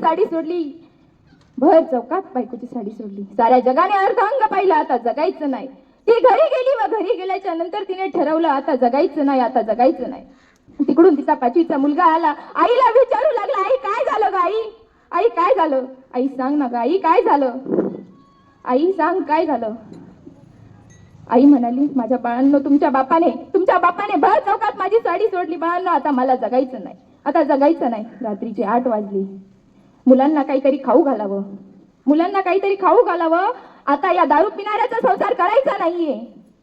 साडी सोडली. भर चौकात बायकोची साडी सोडली. साऱ्या जगाने अर्धांग पाहिला आता जगायचं नाही. ती घरी गेली व घरी गेल्याच्यानंतर तिने ठरवलं आता जगायचं नाही आता जगायचं नाही. तिकडून तिचा पाचवीचा मुलगा आला. आईला विचारू लागला आई काय झालं ग आई? आई काय झालं? आई सांग ना ग आई काय झालं? आई सांग काय झालं? आई म्हणाली माझ्या बाळांनो तुमच्या बापाने तुमच्या बापाने भर चौकात माझी साडी सोडली बाळांनो आता मला जगायचं नाही. आता जगायचं नाही. रात्रीची आठ वाजली. मुलांना काहीतरी खाऊ घालावं. मुलांना काहीतरी खाऊ घालावं. आता या दारू पिणाऱ्याचा संसार करायचा नाहीये.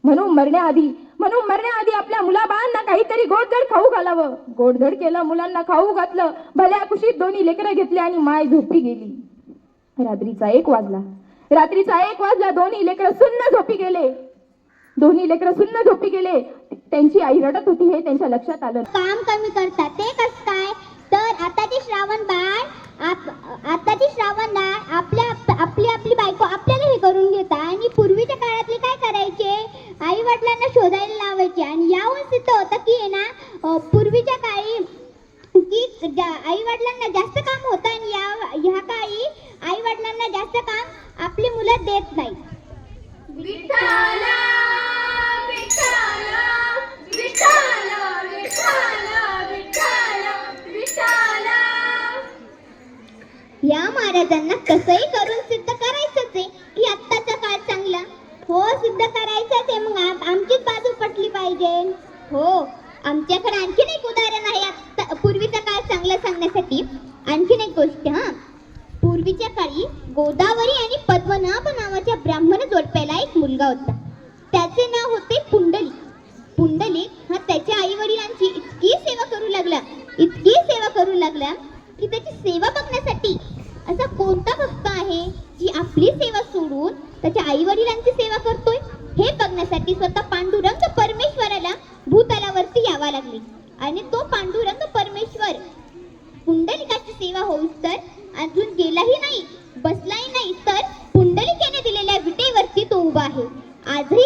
म्हणून मरण्याआधी म्हणून मरण्याआधी आपल्या मुलाबाळांना काहीतरी गोडधड खाऊ घालावं. गोडधड केलं मुलांना खाऊ घातलं भल्या कुशीत दोन्ही लेकरं घेतली आणि माय झोपी गेली. रात्रीचा एक वाजला. रात्रीचा एक वाजला दोन्ही लेकरं सुन्न झोपी गेले. दोन्ही लेकरं सुन्न झोपी गेले. त्यांची आई रडत होती हे त्यांच्या लक्षात आलं. काम कमी करतात ते कस काय? तर आता ते श्रावण बाळ याहून सिद्ध होतं की आहे ना पूर्वीच्या काळी की आई वडिलांना जास्त काम होतं आणि या ह्या काळी आई वडिलांना जास्त काम आपली मुलं देत नाही. या महाराजांना कसंही करून सिद्ध करायचंच आहे की आत्ताचा काळ चांगला. हो सिद्ध करायचंच आहे मग आमचीच बाजू पटली पाहिजे. हो आमच्याकडे आणखीन एक उदाहरण आहे. पूर्वीचा काळ चांगला सांगण्यासाठी आणखीन एक गोष्ट हा. पूर्वीच्या काळी गोदावरी आणि पद्मनाभ नावाच्या ब्राह्मण जोडप्याला एक मुलगा होता. त्याचे नाव होते पुंडलिक पुंडलिक हा त्याच्या आई वडिलांची इतकी सेवा करू लागला इतकी सेवा करू लागला की त्याची सेवा बघण्यासाठी असा कोणता भक्त आहे जी आपली सेवा सोडून त्याच्या आई वडिलांची सेवा करतोय? हे बघण्यासाठी स्वतः पांडुरंग परमेश्वर लागले आणि तो पांडुरंग परमेश्वर. पुंडलिकाची सेवा होऊ तर अजून गेलाही नाही बसलाही नाही तर पुंडलिकेने दिलेल्या विटेवरती तो उभा आहे. आजही